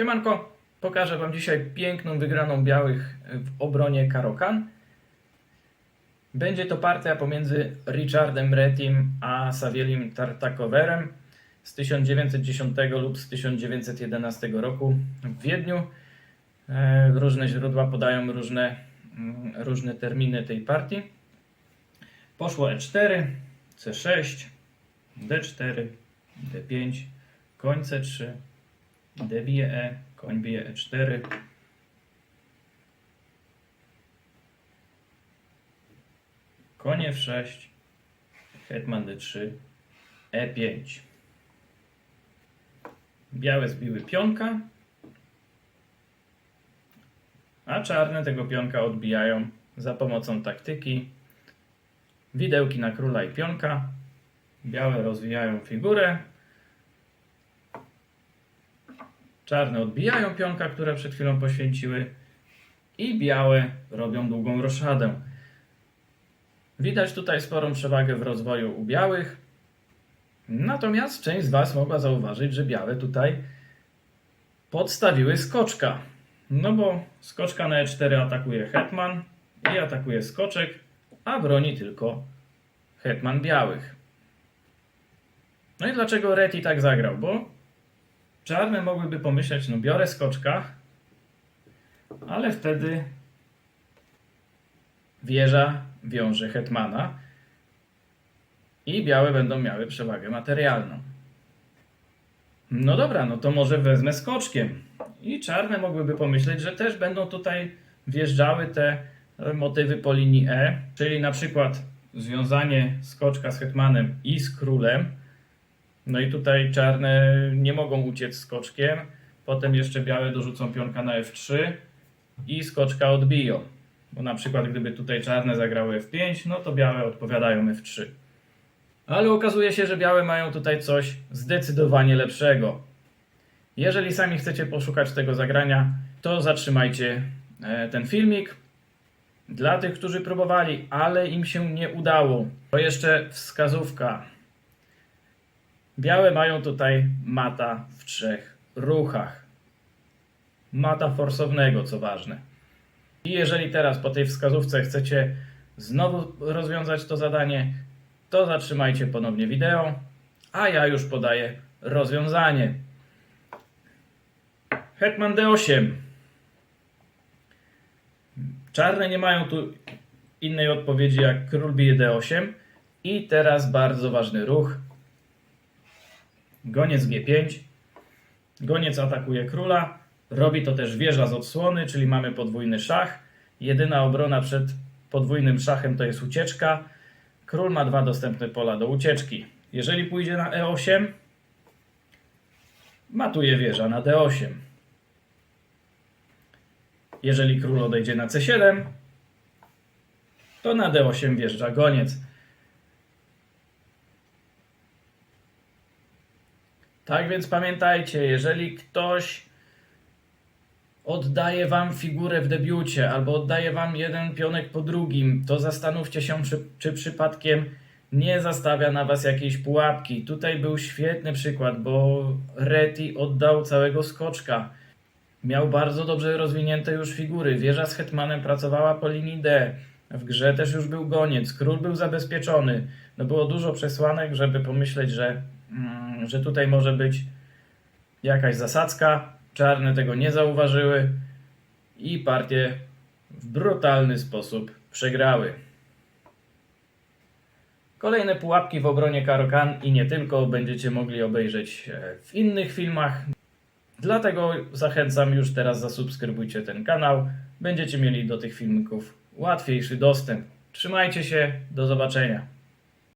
Siemanko, pokażę Wam dzisiaj piękną wygraną białych w obronie Karokan. Będzie to partia pomiędzy Richardem Retim a Savielim Tartakowerem z 1910 lub z 1911 roku w Wiedniu. E, Różne źródła podają różne, mm, różne terminy tej partii. Poszło E4, C6, D4, D5, koń C3, D bije E, koń bije E4. Konie F6, hetman D3, E5. Białe zbiły pionka, a czarne tego pionka odbijają za pomocą taktyki. Widełki na króla i pionka. Białe rozwijają figurę. Czarne odbijają pionka, które przed chwilą poświęciły. I białe robią długą roszadę. Widać tutaj sporą przewagę w rozwoju u białych. Natomiast część z Was mogła zauważyć, że białe tutaj podstawiły skoczka. No bo skoczka na E4 atakuje hetman i atakuje skoczek, a broni tylko hetman białych. No i dlaczego Reti tak zagrał? Bo czarne mogłyby pomyśleć, no biorę skoczka, ale wtedy wieża wiąże hetmana i białe będą miały przewagę materialną. No dobra, no to może wezmę skoczkiem. I czarne mogłyby pomyśleć, że też będą tutaj wjeżdżały te e, motywy po linii E, czyli na przykład związanie skoczka z hetmanem i z królem. No i tutaj czarne nie mogą uciec skoczkiem. Potem jeszcze białe dorzucą pionka na F3 i skoczka odbiją. Bo na przykład gdyby tutaj czarne zagrały F5, no to białe odpowiadają F3. Ale okazuje się, że białe mają tutaj coś zdecydowanie lepszego. Jeżeli sami chcecie poszukać tego zagrania, to zatrzymajcie e, ten filmik. Dla tych, którzy próbowali, ale im się nie udało, to jeszcze wskazówka. Białe mają tutaj mata w trzech ruchach. Mata forsownego, co ważne. I jeżeli teraz po tej wskazówce chcecie znowu rozwiązać to zadanie, to zatrzymajcie ponownie wideo, a ja już podaję rozwiązanie. Hetman D8. Czarne nie mają tu innej odpowiedzi jak król bije D8. I teraz bardzo ważny ruch. Goniec G5. Goniec atakuje króla. Robi to też wieża z odsłony, czyli mamy podwójny szach. Jedyna obrona przed podwójnym szachem to jest ucieczka. Król ma dwa dostępne pola do ucieczki. Jeżeli pójdzie na E8, matuje wieża na D8. Jeżeli król odejdzie na C7, to na D8 wjeżdża goniec. Tak więc pamiętajcie, jeżeli ktoś oddaje wam figurę w debiucie albo oddaje wam jeden pionek po drugim, to zastanówcie się, czy, czy przypadkiem nie zastawia na was jakiejś pułapki. Tutaj był świetny przykład, bo Reti oddał całego skoczka. Miał bardzo dobrze rozwinięte już figury. Wieża z hetmanem pracowała po linii D. W grze też już był goniec. Król był zabezpieczony. No było dużo przesłanek, żeby pomyśleć, że, że tutaj może być jakaś zasadzka. Czarne tego nie zauważyły i partie w brutalny sposób przegrały. Kolejne pułapki w obronie Karokan i nie tylko będziecie mogli obejrzeć e, w innych filmach. Dlatego zachęcam już teraz zasubskrybujcie ten kanał. Będziecie mieli do tych filmików łatwiejszy dostęp. Trzymajcie się, do zobaczenia.